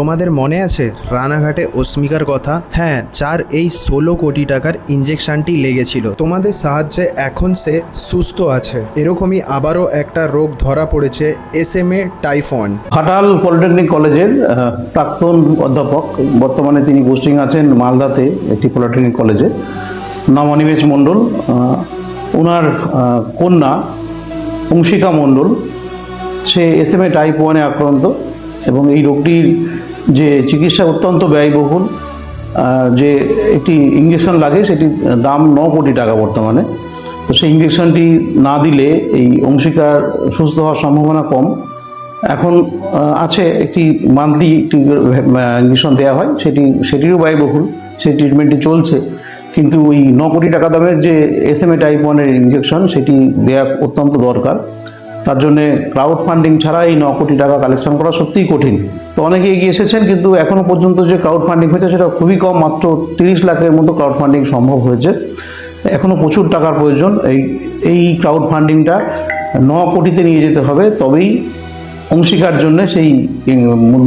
তোমাদের মনে আছে রানাঘাটে অস্মিকার কথা? হ্যাঁ যার এই ষোলো কোটি টাকার ইঞ্জেকশনটি লেগেছিল। তোমাদের সাহায্যে এখন সে সুস্থ আছে। এরকমই আবারও একটা রোগ ধরা পড়েছে S M A typhoid. Ghatal polytechnic কলেজের প্রাক্তন অধ্যাপক, বর্তমানে তিনি পোস্টিং আছেন মালদাতে একটি পলিটেকনিক কলেজে। নাম মণ্ডল ওনার কন্যা অংশিকা মণ্ডল। সে এস এম এ টাইপ ওয়ানে আক্রান্ত এবং এই রোগটির যে চিকিৎসা অত্যন্ত ব্যয়বহুল যে একটি ইঞ্জেকশন লাগে সেটির দাম ন কোটি টাকা বর্তমানে। তো সেই ইঞ্জেকশনটি না দিলে এই অংশীকার সুস্থ হওয়ার সম্ভাবনা কম। এখন আছে একটি মান্থলি একটি ইঞ্জেকশন দেওয়া হয়, সেটি, সেটিরও ব্যয়বহুল, সেই ট্রিটমেন্টটি চলছে। কিন্তু ওই ন কোটি টাকা দামের যে এস এম এ টাইপ ওয়ানের ইঞ্জেকশন সেটি দেওয়া অত্যন্ত দরকার। তার জন্যে ক্রাউড ফান্ডিং ছাড়া এই ন কোটি টাকা কালেকশন করা সত্যিই কঠিন। তো অনেকে এগিয়ে এসেছেন, কিন্তু এখনও পর্যন্ত যে ক্রাউড ফান্ডিং হয়েছে সেটা খুবই কম, মাত্র তিরিশ লাখের মতো ক্রাউড ফান্ডিং সম্ভব হয়েছে। এখনও প্রচুর টাকার প্রয়োজন। এই এই ক্রাউড ফান্ডিংটা ন কোটিতে নিয়ে যেতে হবে, তবেই অংশীকার জন্য সেই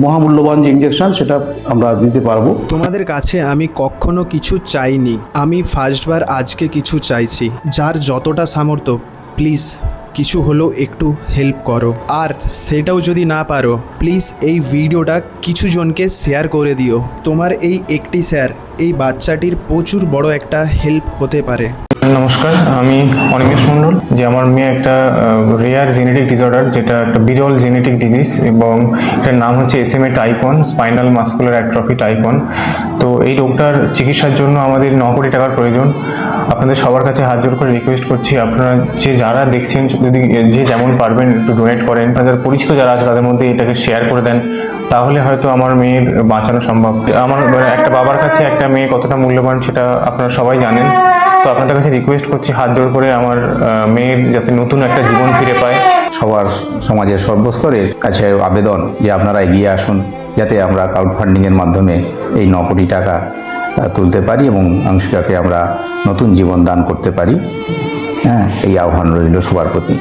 মহামূল্যবান যে ইঞ্জেকশন সেটা আমরা দিতে পারব। তোমাদের কাছে আমি কখনো কিছু চাইনি। আমি ফার্স্টবার আজকে কিছু চাইছি। যার যতটা সামর্থ্য প্লিজ কিছু হলেও একটু হেল্প করো। আর সেটাও যদি না পারো প্লিজ এই ভিডিওটা কিছু জনকে শেয়ার করে দিও। তোমার এই একটি শেয়ার এই বাচ্চাটির প্রচুর বড় একটা হেল্প হতে পারে। নমস্কার, আমি অনিমেষ মণ্ডল, যে আমার মেয়ে একটা রেয়ার জেনেটিক ডিসঅর্ডার যেটা একটা বিরল জেনেটিক ডিজিজ এবং এটার নাম হচ্ছে S M A type one spinal muscular atrophy type one তো এই রোগটার চিকিৎসার জন্য আমাদের ন কোটি টাকার প্রয়োজন। আপনাদের সবার কাছে হাত জোর করে রিকোয়েস্ট করছি, আপনারা যে যারা দেখছেন, যদি যে যেমন পারবেন একটু ডোনেট করেন, আপনাদের পরিচিত যারা আছে তাদের মধ্যে এটাকে শেয়ার করে দেন, তাহলে হয়তো আমার মেয়ের বাঁচানো সম্ভব। আমার মানে একটা বাবার কাছে একটা মেয়ে কতটা মূল্যবান সেটা আপনারা সবাই জানেন। তো আপনাদের কাছে রিকোয়েস্ট করছি, হাত জোড় করে আমার মেয়ের যাতে নতুন একটা জীবন ফিরে পায়। সবার, সমাজের সর্বস্তরের কাছে আবেদন যে আপনারা এগিয়ে আসুন, যাতে আমরা ক্রাউড ফান্ডিংয়ের মাধ্যমে এই ন কোটি টাকা তুলতে পারি এবং অংশীকাকে আমরা নতুন জীবন দান করতে পারি। হ্যাঁ এই আহ্বান রইল সবার প্রতি।